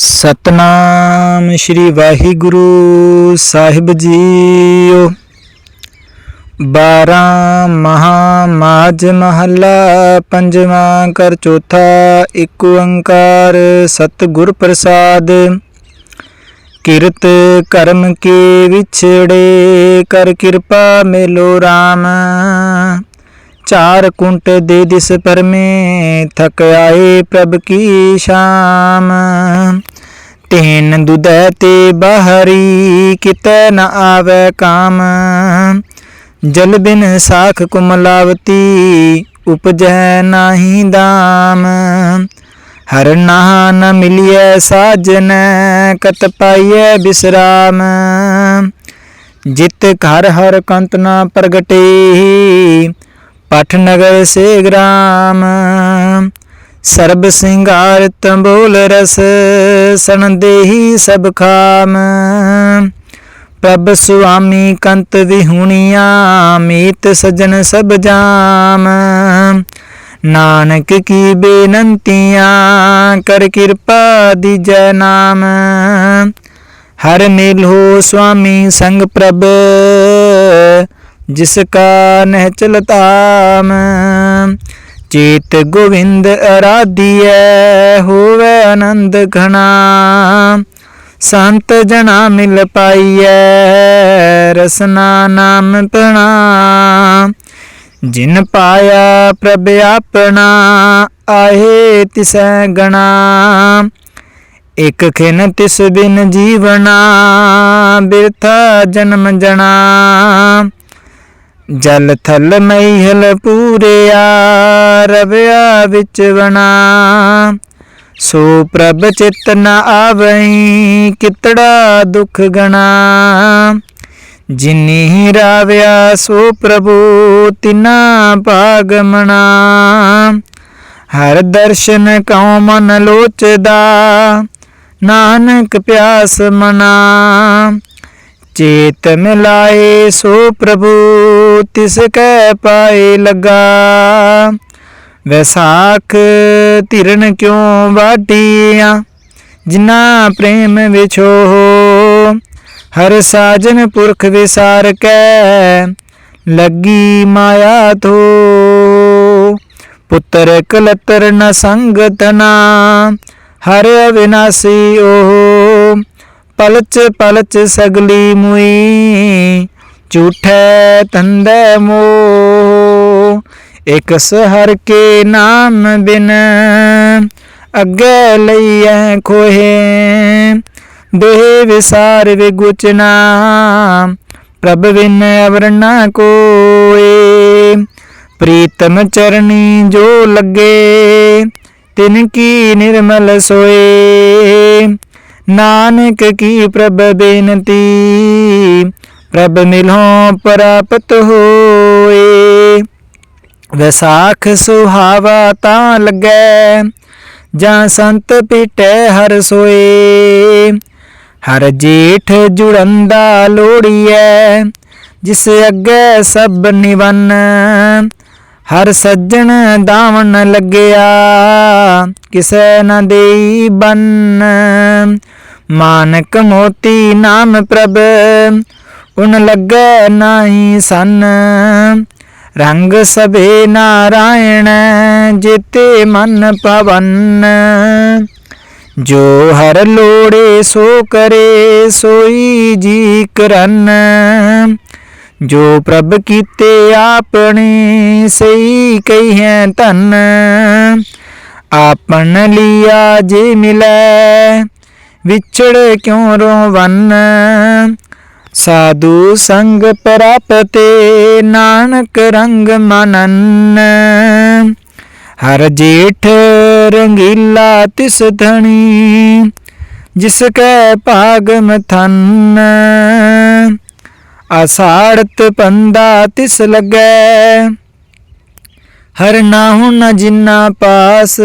ਸਤਨਾਮ ਸ੍ਰੀ ਵਾਹਿਗੁਰੂ ਸਾਹਿਬ ਜੀਓ। ਬਾਰਾਂ ਮਹਾ ਮਾਜ ਮਹੱਲਾ, ਪੰਜਵਾਂ ਕਰ ਚੌਥਾ, ਇੱਕ ਓੰਕਾਰ, ਸਤਿਗੁਰ ਪ੍ਰਸਾਦ। ਕਿਰਤ ਕਰਮ ਕੇ ਵਿਛੜੇ, ਕਰ ਕਿਰਪਾ ਮੇਲੋ RAM ਚਾਰ ਕੁੰਟ ਦੇ ਦਿਸ ਪਰਮੇ ਥਕ ਆਏ ਪ੍ਰਭ ਕੀ ਸ਼ਾਮ। ਤੈਨ ਦੁਦੈ ਤੇ ਬਾਹਰੀ ਕਿਤੈ ਨ ਆਵੈ ਕਾਮ। ਜਲ ਬਿਨ ਸਾਖ ਕੁਮਲਾਵਤੀ ਉਪਜੈ ਨਾਹੀ ਦਾਮ। ਹਰ ਨਾ ਨ ਮਿਲਿਐ ਸਾਜਨ, ਕਤ ਪਾਈਐ ਬਿਸਰਾਮ। ਜਿਤ ਘਰ ਹਰ ਕੰਤ ਨਾ ਪ੍ਰਗਟੇ। ਪਠ ਨਗਰ ਸੇ ਗ੍ਰਾਮ ਸਰਬ ਸਿੰਗਾਰ ਤੰਬੋਲ ਰਸ, ਸਣ ਦੇਹੀ ਸਭ ਖਾਮ। ਪ੍ਰਭ ਸੁਆਮੀ ਕੰਤ ਵਿਹੁਣੀਆਂ, ਮੀਤ ਸਜਣ ਸਭ ਜਾਮ। ਨਾਨਕ ਕੀ ਬੇਨੰਤੀਆਂ, ਕਰ ਕਿਰਪਾ ਦੀਜੈ ਨਾਮ। ਹਰ ਮਿਲੋ ਸੁਆਮੀ ਸੰਗ ਪ੍ਰਭ ਜਿਸਕਾ ਨਹਿ ਚਲਤਾਮ, ਚੇਤ ਗੋਵਿੰਦ ਅਰਾਧੀਐ, ਹੋਵੇ ਆਨੰਦ ਘਣਾ। ਸੰਤ ਜਣਾ ਮਿਲ ਪਾਈਐ, ਰਸਨਾ ਨਾਮ ਪਣਾ ਜਿਨ ਪਾਇਆ ਪ੍ਰਭ ਆਪਣਾ ਆਏ ਤਿਸੈ ਗਣਾ। ਇਕ ਖਿਨ ਤਿਸ ਬਿਨ ਜੀਵਣਾ, ਬਿਰਥਾ ਜਨਮ ਜਣਾ। ਜਲ ਥਲ ਮਈਹਲ ਪੂਰਿਆ ਰਵਿਆ ਵਿੱਚ ਵਣਾ। ਸੋ ਪ੍ਰਭ ਚਿਤ ਨ ਆਵਈ, ਕਿਤੜਾ ਦੁਖ ਗਣਾ। ਜਿਨੀ ਰਾਵਿਆ ਸੋ ਪ੍ਰਭੂ, ਤਿਨਾ ਭਾਗ ਮਣਾ। ਹਰ ਦਰਸ਼ਨ ਕਉ ਮਨ ਲੋਚਦਾ, ਨਾਨਕ ਪਿਆਸ ਮਨਾ। ਚੇਤ ਮਿਲਾਏ ਸੋ ਪ੍ਰਭੂ ਤਿਸ ਕੈ ਪਾਏ ਲਗਾ ਵੈਸਾਖ ਧਿਰਨ ਕਿਉ ਵਾਟੀਆਂ ਜਿਨਾ ਪ੍ਰੇਮ ਵਿਛੋ ਹਰ ਸਾਜਨ ਪੁਰਖ ਵਿਸਾਰ ਕੈ ਲੱਗੀ ਮਾਇਆ ਥੋ ਪੁੱਤਰ ਕਲਤਰ ਨ ਸੰਗਤ ਨਾ ਹਰ ਅਵਿਨਾਸੀ ਓ ਪਲਚ ਪਲਚ ਸਗਲੀ ਮੁਈ, ਝੂਠੈ ਤੰਦੈ ਮੋ ਇਕ ਸਹਰ ਕੇ ਨਾਮ ਬਿਨ ਅੱਗੇ ਲਈਐ ਖੋਹੇ। ਦੇਹ ਵਿਸਾਰ ਵਿਗੁਚਨਾ ਪ੍ਰਭ ਬਿਨ ਅਵਰਨਾ ਕੋਏ। ਪ੍ਰੀਤਮ ਚਰਣੀ ਜੋ ਲੱਗੇ, ਤਿਨ ਕੀ ਨਿਰਮਲ ਸੋਏ। ਨਾਨਕ ਕੀ ਪ੍ਰਭ ਬੇਨਤੀ? ਪ੍ਰਭ ਮਿਲੋ ਪ੍ਰਾਪਤ ਹੋਏ। ਵਿਸਾਖ ਸੁਹਾਵਾ ਤਾਂ ਲੱਗੈ, ਜਾਂ ਸੰਤ ਪੀਟੈ ਹਰ ਸੋਏ। ਹਰ ਜੇਠ ਜੁੜੰਦਾ ਲੋੜੀਐ, ਜਿਸ ਅੱਗੇ ਸਭ ਨਿਵਨ। ਹਰ ਸੱਜਣ ਦਾਵਣ ਲੱਗਿਆ, ਕਿਸੇ ਨ ਦੇਈ ਬੰਨ। ਮਾਨਕ ਮੋਤੀ ਨਾਮ ਪ੍ਰਭ, ਉਨ ਲੱਗੈ ਨਾਹੀ ਸੰਨ। ਰੰਗ ਸਭੇ ਨਾਰਾਇਣ, ਜਿਤੇ ਮਨ ਪਵਨ। ਜੋ ਹਰ ਲੋੜੇ ਸੋ ਕਰੇ, ਸੋਈ ਜੀ ਕਰਨ। ਜੋ ਪ੍ਰਭ ਕੀਤੇ ਆਪਣੇ, ਸਹੀ ਕਹੀਐ ਧਨ। ਆਪਨ ਲਿਆ ਜੇ ਮਿਲੈ, ਵਿਛੜ ਕਿਉ ਰੋਵਨ? ਸਾਧੂ ਸੰਗ ਪ੍ਰਾਪਤੇ ਨਾਨਕ ਰੰਗ ਮਨਨ। ਹਰ ਜੇਠ ਰੰਗੀਲਾ ਤਿਸ ਧਣੀ, ਜਿਸ ਕੈ ਭਾਗ ਮਥਨ ਆਸਾੜਤ ਪੰਦਾ ਤਿਸ ਲੱਗੈ। ਹਰ ਨਾਹੂ ਨ ਜਿਨਾ ਪਾਸ,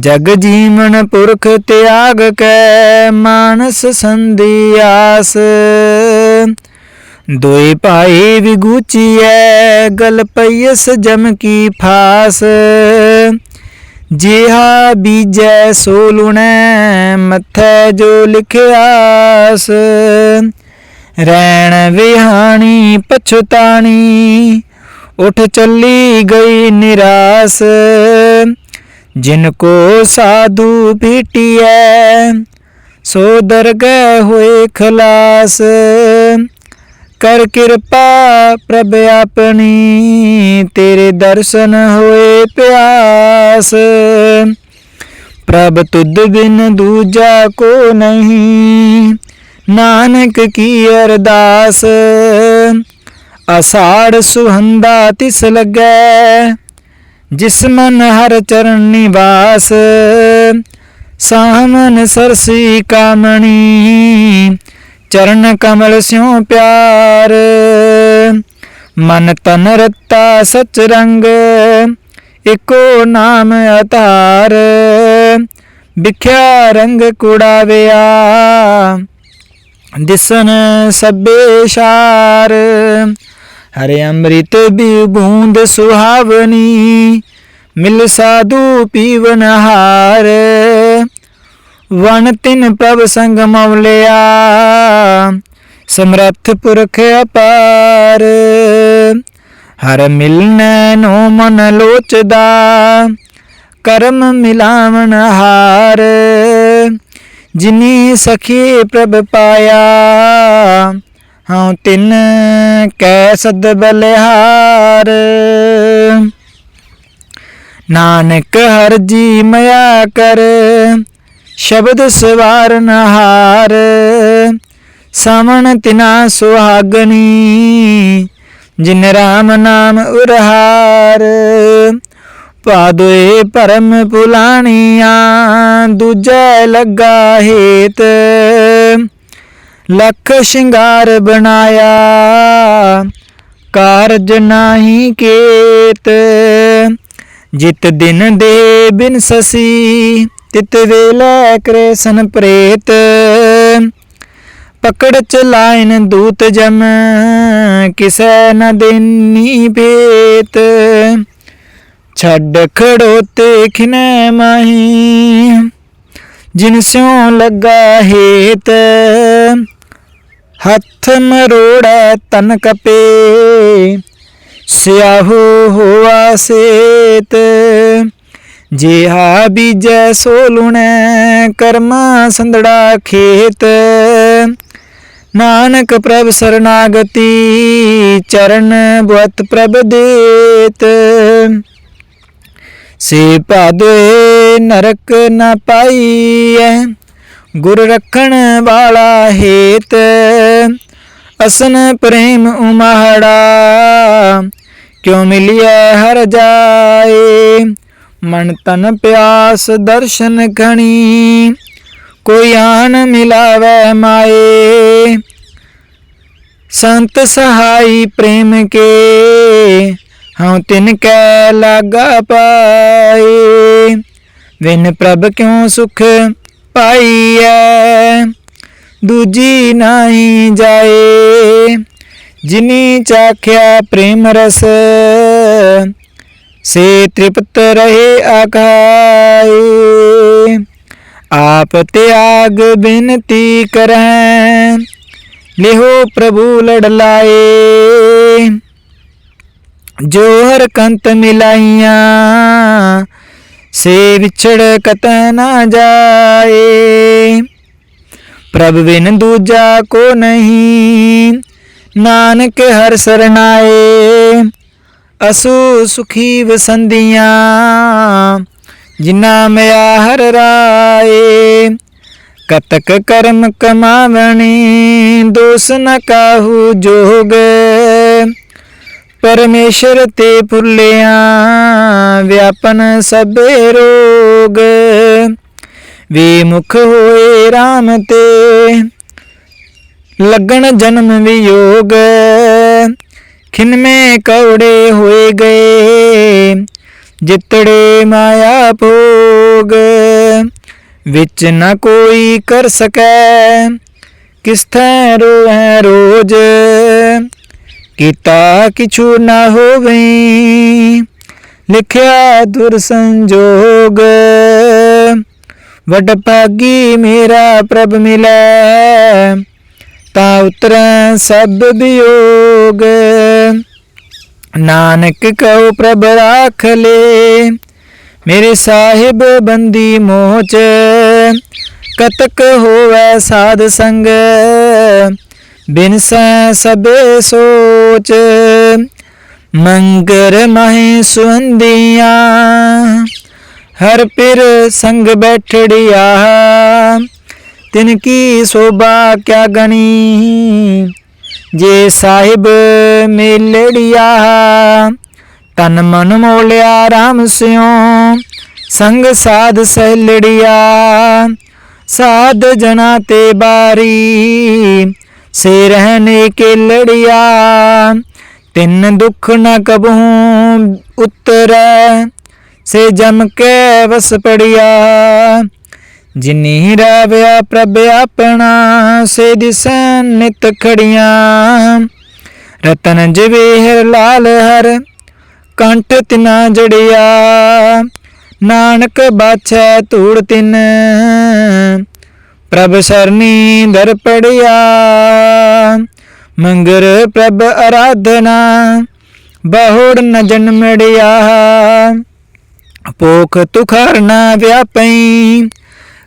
ਜਗ ਜੀਵਨ ਪੁਰਖ ਤਿਆਗ ਕੈ, ਮਾਨਸ ਸੰਧੀ ਆਸ। ਦੋਇ ਭਾਈ ਵਿਗੂਚੀਐ, ਗਲ ਪਈਸ ਜਮ ਕੀ ਫਾਸ। ਜਿਹਾ ਬੀਜੈ ਸੋ ਲੁਣੈ, ਮੱਥੈ ਜੋ ਲਿਖਿਆਸ। ਰੈਣ ਵਿਹਾਣੀ, ਪਛਤਾਣੀ। ਉਠ ਚੱਲੀ ਗਈ ਨਿਰਾਸ। ਜਿਨ ਕੋ ਸਾਧੂ ਭੇਟਿਐ, ਸੋ ਦਰਗਹਿ ਹੋਏ ਖਲਾਸ। ਕਰ ਕਿਰਪਾ ਪ੍ਰਭ ਆਪਣੀ, ਤੇਰੇ ਦਰਸ਼ਨ ਹੋਏ ਪਿਆਸ। ਪ੍ਰਭ ਤੁਧ ਬਿਨ ਦੂਜਾ ਕੋ ਨਹੀਂ ਨਾਨਕ ਕੀ ਅਰਦਾਸ? ਅਸਾੜ ਸੁਹੰਦਾ ਤਿਸ ਲੱਗੈ, ਜਿਸ ਮਨ ਹਰ ਚਰਨ ਨਿਵਾਸ। ਸਾਮਨ ਸਰਸੀ ਕਾਮਣੀ, ਚਰਨ ਕਮਲ ਸਿਉ ਪਿਆਰ। ਮਨ ਤਨ ਰਤਾ ਸਚ ਰੰਗ, ਇਕੋ ਨਾਮ ਅਤਾਰ ਵਿਖਿਆ ਰੰਗ ਕੁੜਾਵਿਆ ਦਿਸਨ ਸਭੇ ਸ਼ਾਰ ਹਰੇ ਅੰਮ੍ਰਿਤ ਵੀ ਬੂੰਦ ਸੁਹਾਵਨੀ ਮਿਲ ਸਾਧੂ ਪੀਵਨ ਹਾਰ। ਵਣ ਤਿਨ ਪ੍ਰਭ ਸੰਗ ਮਵਲਿਆ ਸਮਰੱਥ ਪੁਰਖ ਅਪਾਰ। ਹਰ ਮਿਲਨੈ ਨੋ ਮਨ ਲੋਚਦਾ, ਕਰਮ ਮਿਲਾਵਣ ਹਾਰ। ਜਿਨੀ ਸਖੀ ਪ੍ਰਭ ਪਾਇਆ, ਹਉ ਤਿਨ ਕੈ ਸਦ ਬਲਿਹਾਰ। ਨਾਨਕ ਹਰ ਜੀ ਮਇਆ ਕਰ, ਸ਼ਬਦ ਸਵਾਰਨ ਹਾਰ ਸਾਵਣ ਤਿਨਾ ਸੁਹਾਗਣੀ ਜਿਨ ਰਾਮ ਨਾਮ ਉਰਹਾਰ। ਪਾਦੋਏ ਪਰਮ ਪੁਲਾਣੀਆਂ, ਦੂਜੈ ਲੱਗਾ ਹੇਤ। ਲੱਖ ਸ਼ਿੰਗਾਰ ਬਣਾਇਆ, ਕਾਰਜ ਨਾਹੀ ਕੇਤ। ਜਿਤ ਦਿਨ ਦੇ ਬਿਨ ਸਸੀ, ਤਿਤ ਵੇਲੇ ਕ੍ਰਿਸ਼ਨ ਪ੍ਰੇਤ। ਪਕੜ ਚ ਲਾਇਨ ਦੂਤ ਜਮ, ਕਿਸੈ ਨ ਦੇਨੀ ਭੇਤ। ਛੱਡ ਖੜੋਤੇ ਖਿਨੈ ਮਾਹੀ, ਜਿਨ ਸਿਉ ਲੱਗਾ ਹੇਤ, ਹੱਥ ਮਰੋੜੈ ਤਨ ਕਪੇ, ਸਿਆਹੂ ਹੋਆ ਸੇਤ, ਜਿਹਾ ਬੀਜੈ ਸੋ ਲੁਣੈ ਕਰਮਾ ਸੰਦੜਾ ਖੇਤ। ਨਾਨਕ ਪ੍ਰਭ ਸਰਨਾਗਤੀ, ਚਰਨ ਬੁਅਤ ਪ੍ਰਭ ਦੇਤ। ਸੇ ਭਾਦੋਏ ਨਰਕ ਨ ਪਾਈਐ, ਗੁਰ ਰੱਖਣ ਵਾਲਾ ਹੇਤ। ਅਸਨ ਪ੍ਰੇਮ ਉਮਹੜਾ ਕਿਉ ਮਿਲਿਐ ਹਰ ਜਾਏ? ਮਨ ਤਨ ਪਿਆਸ ਦਰਸ਼ਨ ਘਣੀ, ਕੋਈ ਆਨ ਮਿਲਾਵੇ ਮਾਏ। ਸੰਤ ਸਹਾਈ ਪ੍ਰੇਮ ਕੇ ਹਉ ਤਿਨ ਕੈ ਲਾਗਾ ਪਾਏ ਵਿਨ ਪ੍ਰਭ ਕਿਉ ਸੁਖ ਪਾਈਐ ਦੂਜੀ ਨਹੀਂ ਜਾਏ ਜਿਨੀ ਚਾਖਿਆ ਪ੍ਰੇਮ ਰਸ ਸੇ ਤ੍ਰਿਪਤ ਰਹੇ ਆਖਾਏ ਆਪ ਤਿਆਗ ਬਿਨਤੀ ਕਰੈ ਲਿਹੋ ਪ੍ਰਭੂ ਲੜ ਲਾਏ ਜੋ ਹਰ ਕੰਤ ਮਿਲਾਈਆਂ, ਸੇ ਵਿਛੜ ਕਤ ਨਾ ਜਾਏ। ਪ੍ਰਭ ਬਿਨ ਦੂਜਾ ਕੋ ਨਹੀਂ, ਨਾਨਕ ਹਰ ਸਰਨਾਏ ਅਸੂ ਸੁਖੀ ਵਸੰਦੀਆਂ ਜਿਨਾ ਮਿਆ ਹਰ ਰਾਏ। ਕਤਕ ਕਰਮ ਕਮਾਵਣੀ, ਦੋਸ ਨ ਕਾਹੂ ਜੋਗ। ਪਰਮੇਸ਼ਰ ਤੇ ਫੁੱਲਿਆਂ ਵਿਆਪਨ ਸਭੇ ਰੋਗ। ਵਿਮੁਖ ਹੋਏ RAM ਤੇ, ਲੱਗਣ ਜਨਮ ਵਿਯੋਗ। ਖਿਨਮੇ ਕੌੜੇ ਹੋਏ ਗਏ, ਜਿਤੜੇ ਮਾਇਆ ਭੋਗ। ਵਿੱਚ ਨਾ ਕੋਈ ਕਰ ਸਕੈ ਕਿਸ ਥੈ ਰੋਹਿ ਰੋਜ। ਕੀਤਾ ਕਿਛੂ ਨਾ ਹੋਵੇ। ਲਿਖਿਆ ਦੁਰ ਸੰਜੋਗ। ਵਡ ਭਾਗੀ ਮੇਰਾ ਪ੍ਰਭ ਮਿਲੈ, ਤਾ ਉਤਰੈ ਸਭ ਵਿਯੋਗ ਨਾਨਕ ਕਉ ਪ੍ਰਭ ਰਾਖ ਲੇ, ਮੇਰੇ ਸਾਹਿਬ ਬੰਦੀ ਮੋਚ। ਕਤਕ ਹੋਵੇ ਸਾਧ ਸੰਗ ਬਿਨਸੈ ਸਬੇ ਸੋਚ, ਮੰਗਰ ਮਹਿ ਸੁੰਦੀਆਂ, ਹਰ ਪਿਰ ਸੰਗ ਬੈਠੜਿਆ, ਤਿਨ ਕੀ ਸੋਭਾ ਕਿਆ ਗਣੀ, ਜੇ ਸਾਹਿਬ ਮੇਲੜਿਆ, ਤਨ ਮਨ ਮੋਲਿਆ RAM ਸਿਓ ਸੰਗ ਸਾਧ ਸਹਿਲੜਿਆ, ਸਾਧ ਜਨਾ ਤੇ ਬਾਰੀ ਸੇ ਰਹਿਨੇ ਕੇ ਲੜਿਆ ਤਿੰਨ ਦੁੱਖ ਨ ਕਬਹੂ ਉਤਰੈ, ਸੇ ਜਮ ਕੇ ਵਸ ਪੜਿਆ। ਜਿਨੀ ਰਾਵਿਆ ਪ੍ਰਭ ਆਪਣਾ, ਸੇ ਦਿਸੈ ਨਿਤ ਖੜੀਆਂ। ਰਤਨ ਜਵੇਹਰ ਲਾਲ ਹਰ, ਕੰਠ ਤਿਨਾ ਜੜਿਆ। ਨਾਨਕ ਬਾਛੈ ਧੂੜ ਤਿਨ ਪ੍ਰਭ ਸਰਨੀ ਦਰ ਪੜਿਆ, ਮੰਗਰ ਪ੍ਰਭ ਆਰਾਧਨਾ ਬਹੁੜ ਨ ਜਨਮੜਿਆ ਪੋਖ ਤੁਖਰ ਨ ਵਿਆਪਈ,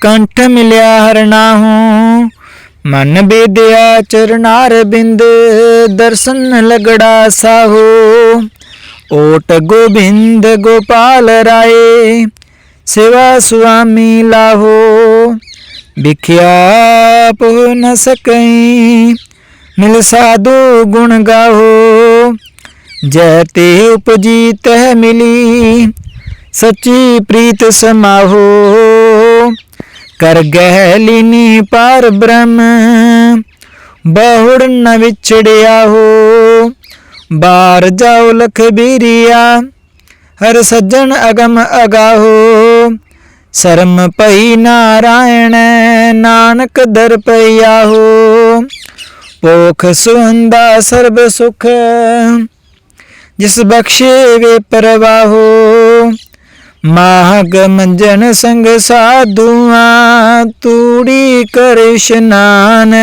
ਕੰਠ ਮਿਲਿਆ ਹਰ ਨਾਹੂ। ਮਨ ਬੇਦਿਆ ਚਰਨਾਰ ਬਿੰਦ, ਦਰਸ਼ਨ ਲਗੜਾ ਸਾਹੋ। ਓਟ ਗੋਬਿੰਦ ਗੋਪਾਲ ਰਾਏ, ਸੇਵਾ ਸੁਆਮੀ ਲਾਹੋ। ਵਿਖਿਆ ਪੁ ਨ ਸਕਈ। ਮਿਲ ਸਾਧੂ ਗੁਣ ਗਾਹੋ ਜੈ ਤੇ ਉਪਜੀ ਤਹ ਮਿਲੀ। ਸੱਚੀ ਪ੍ਰੀਤ ਸਮਾਹੋ। ਕਰ ਗਹਿ ਲੀਨੀ ਪਰ ਬ੍ਰਹਮ। ਬਹੁੜ ਨ ਵਿਛੜਿਆ ਹੋ ਬਾਰ ਜਾਉ ਲਖ ਬੀਰੀਆ ਹਰ ਸੱਜਣ ਅਗਮ ਅਗਾਹੋ। ਸ਼ਰਮ ਪਈ ਨਾਰਾਇਣ, ਨਾਨਕ ਦਰ ਪਈਆ ਹੋ। ਪੋਖ ਸੁਹੰਦਾ ਸਰਬ ਸੁਖ, ਜਿਸ ਬਖਸ਼ੇ ਵੇ ਪਰਵਾਹੋ ਮਾਹਗ ਮੰਜਨ ਸੰਗ ਸਾਧੂਆਂ, ਤੂੜੀ ਕਰ ਇਸ਼ਨਾਨ।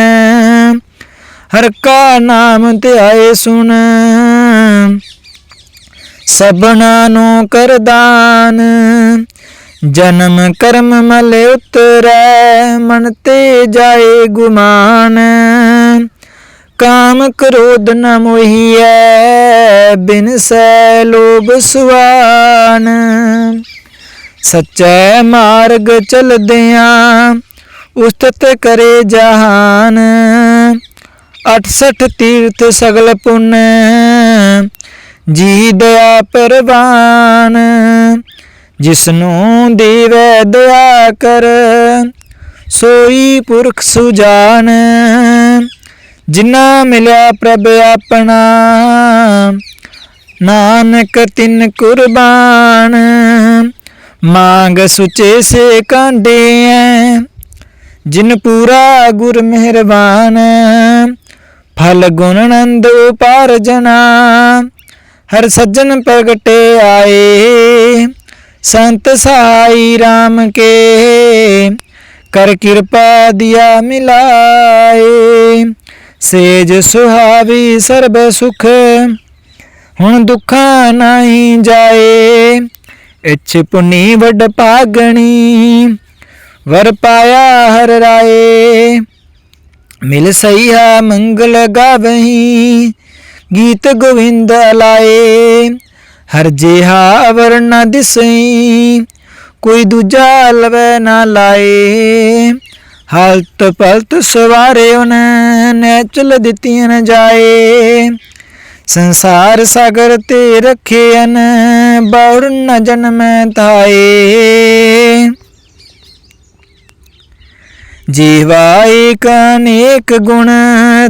ਹਰ ਕਾ ਨਾਮ ਧਿਆਏ ਸੁਣ, ਸਭਨਾ ਨੂੰ ਕਰਦਾਨ ਜਨਮ ਕਰਮ ਮਲ ਉਤਰੈ, ਮਨ ਤੇ ਜਾਏ ਗੁਮਾਨ। ਕਾਮ ਕ੍ਰੋਧ ਨ ਮੋਹੀਐ, ਬਿਨ ਸੈ ਲੋਭ ਸੁਆਨ। ਸੱਚੇ ਮਾਰਗ ਚਲਦਿਆਂ ਉਸਤਤ ਕਰੇ ਜਹਾਨ। 68 ਤੀਰਥ ਸਗਲ ਪੁੰਨ ਜੀ ਦਇਆ ਪਰਵਾਨ। ਜਿਸਨੂੰ ਦੇਵੈ ਦਇਆ ਕਰ, ਸੋਈ ਪੁਰਖ ਸੁਜਾਨ। ਜਿਨਾ ਮਿਲਿਆ ਪ੍ਰਭ ਆਪਣਾ, ਨਾਨਕ ਤਿਨ ਕੁਰਬਾਨ। ਮੰਗ ਸੁਚੇ ਸੇ ਕਾਂਡੇ ਐ ਜਿਨ ਪੂਰਾ ਗੁਰ ਮਿਹਰਬਾਨ। ਫਲ ਗੁਣ ਨੰਦ ਉਪਾਰ ਜਨਾ, ਹਰ ਸੱਜਣ ਪ੍ਰਗਟੇ ਆਏ। ਸੰਤ ਸਾਈ RAM ਕੇ, ਕਰ ਕਿਰਪਾ ਦਿਆ ਮਿਲਾਏ। ਸੇਜ ਸੁਹਾਵੀ ਸਰਬ ਸੁਖ, ਹੁਣ ਦੁੱਖਾਂ ਨਹੀਂ ਜਾਏ। ਇਛ ਪੁਨੀ ਵੱਡ ਪਾਗਣੀ ਵਰ ਪਾਇਆ ਹਰ ਰਾਏ। ਮਿਲ ਸਈਆ ਮੰਗਲ ਗਾਵਹੀ, ਗੀਤ ਗੋਵਿੰਦ ਲਾਏ। ਹਰ ਜਿਹਾ ਵਰਨਾ ਦਿਸਈ ਕੋਈ ਦੂਜਾ ਲਵੇ ਨਾ ਲਾਏ। ਹਾਲਤ ਪਲਤ ਸਵਾਰੇ ਉਨ ਨੇ ਚਲ ਦਿੱਤੀਆਂ ਨ ਜਾਏ। ਸੰਸਾਰ ਸਾਗਰ ਤੇ ਰੱਖੇ ਰਖਿਆਨ ਬੌੜ ਨ ਜਨਮੈ ਤਾਏ ਜੀਵਾਏ ਕਨੇਕ ਗੁਣ,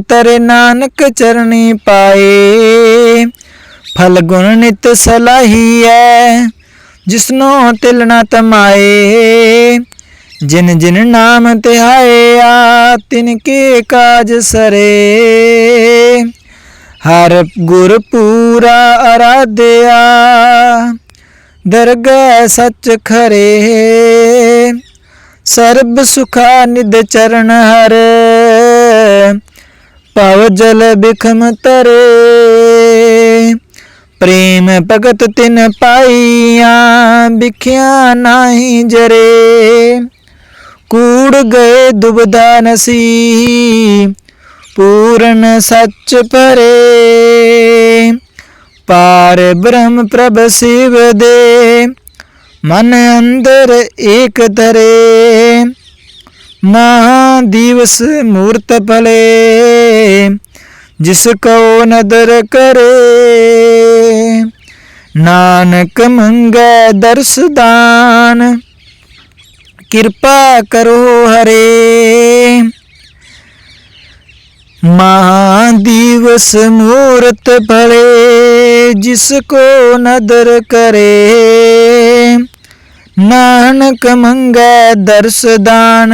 ਤਰੇ ਨਾਨਕ ਚਰਣੀ ਪਾਏ। ਫਲ ਗੁਣ ਨਿਤ ਸਲਾਹੀਐ, ਜਿਸਨੋ ਤਿਲ ਨਾ ਤਮਾਏ। ਜਿਨ ਜਿਨ ਨਾਮ ਧਿਆਇਆ ਤਿਨ ਕੇ ਕਾਜ ਸਰੇ। ਹਰ ਗੁਰ ਪੂਰਾ ਅਰਾਧਿਆ, ਦਰਗਹਿ ਸੱਚ ਖਰੇ। ਸਰਬ ਸੁਖਾ ਨਿਦ ਚਰਨ ਹਰ, ਭਵ ਜਲ ਬਿਖਮ ਤਰੇ। ਪ੍ਰੇਮ ਭਗਤ ਤਿਨ ਪਾਈਆਂ, ਵਿਖਿਆ ਨਹੀਂ ਜਰੇ। ਕੂੜ ਗਏ ਦੁਬਦਾ ਨਸੀ ਪੂਰਨ ਸੱਚ ਪਰੇ ਪਾਰ ਬ੍ਰਹਮ ਪ੍ਰਭ ਸਿਵ ਦੇ, ਮਨ ਅੰਦਰ ਏਕ ਤਰੇ। ਮਹਾ ਦਿਵਸ ਮੂਰਤ ਭਲੇ ਜਿਸ ਕੋ ਨਦਰ ਕਰੇ, ਨਾਨਕ ਮੰਗੈ ਦਰਸਦਾਨ ਕਿਰਪਾ ਕਰੋ ਹਰੇ, ਮਹਾ ਦਿਵਸ ਮੂਰਤ ਭਲੇ, ਜਿਸ ਕੋ ਨਦਰ ਕਰੇ, ਨਾਨਕ ਮੰਗੈ ਦਰਸਦਾਨ